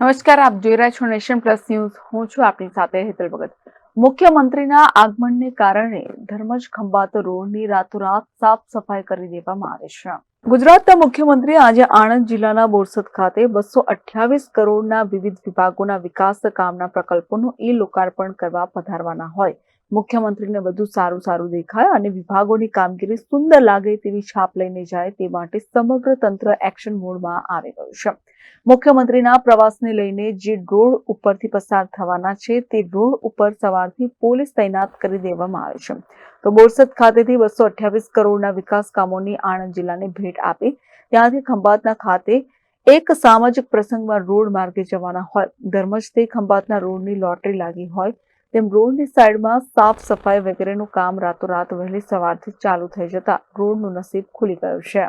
નમસ્કાર, આપ જોઈ રહ્યા છો નેશન પ્લસ ન્યૂઝ. હું છું આપની સાથે હેતલ ભગત. મુખ્યમંત્રીના આગમનને કારણે ધર્મજ ખંભાત રોડની રાતોરાત સાફ સફાઈ કરી દેવામાં આવે છે. ગુજરાતના મુખ્યમંત્રી આજે આણંદ જિલ્લાના બોરસદ ખાતે બસો અઠ્યાવીસ કરોડના વિવિધ વિભાગોના વિકાસ કામના પ્રકલ્પોનું ઈ લોકાર્પણ કરવા પધારવાના હોય. મુખ્યમંત્રીને વધુ સારું સારું દેખાય અને વિભાગોની કામગીરી સુંદર લાગે તેવી છાપ લઈને જાય તે માટે સમગ્ર તંત્ર એક્શન મોડમાં આવી ગયું છે. મુખ્યમંત્રીના પ્રવાસને લઈને જે રોડ ઉપરથી પસાર થવાના છે તે રોડ ઉપર સવારથી પોલીસ તૈનાત કરી દેવામાં આવે છે. તો બોરસદ ખાતેથી બસો અઠ્યાવીસ કરોડના વિકાસ કામોની આણંદ જિલ્લાને ભેટ આપી. ત્યાંથી ખંભાતના ખાતે એક સામાજિક પ્રસંગમાં રોડ માર્ગે જવાના હોય. ધર્મજથી ખંભાતના રોડની લોટરી લાગી હોય. તેમ રોડની સાઈડમાં સાફ સફાઈ વગેરેનું કામ રાતોરાત વહેલી સવારથી ચાલુ થઈ જતા રોડનું નસીબ ખુલી ગયું છે.